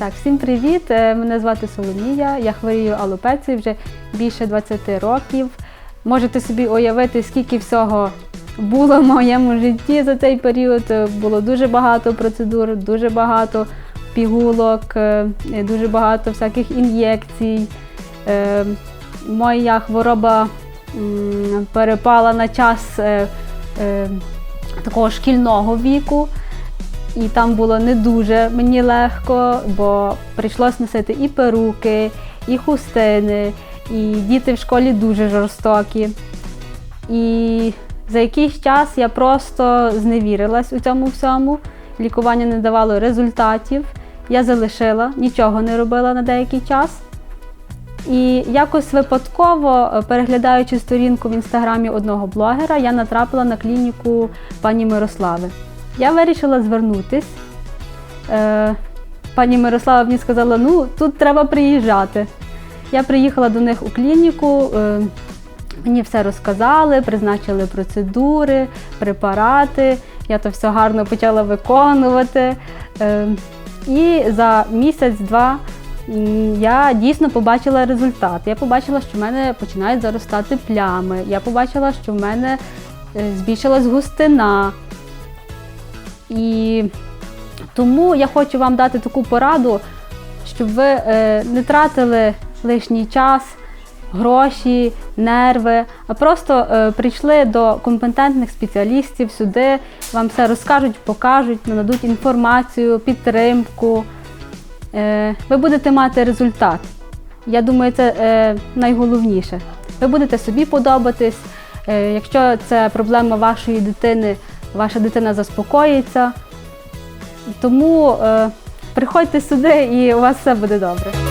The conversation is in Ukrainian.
Так, всім привіт! Е, Мене звати Соломія. Я хворію алопецією вже більше 20 років. Можете собі уявити, скільки всього було в моєму житті за цей період. Е, Було дуже багато процедур, дуже багато пігулок, е, дуже багато всяких ін'єкцій. Моя хвороба перепала на час такого шкільного віку. І там було не дуже мені легко, бо прийшлось носити і перуки, і хустини, і діти в школі дуже жорстокі. І за якийсь час я просто зневірилась у цьому всьому. Лікування не давало результатів. Я залишила, нічого не робила на деякий час. І якось випадково, е, переглядаючи сторінку в інстаграмі одного блогера, я натрапила на клініку пані Мирослави. Я вирішила звернутись. Е, пані Мирослава мені сказала, ну тут треба приїжджати. Я приїхала до них у клініку, е, мені все розказали, призначили процедури, препарати. Я то все гарно почала виконувати. Е, і за місяць-два я дійсно побачила результат. Я побачила, що в мене починають заростати плями. Я побачила, що в мене збільшилась густина. І тому я хочу вам дати таку пораду, щоб ви е, не тратили лишній час, гроші, нерви, а просто е, прийшли до компетентних спеціалістів сюди, вам все розкажуть, покажуть, нададуть інформацію, підтримку. Е, ви будете мати результат. Я думаю, це найголовніше. Ви будете собі подобатись. Якщо це проблема вашої дитини, ваша дитина заспокоїться. Тому е, приходьте сюди і у вас все буде добре.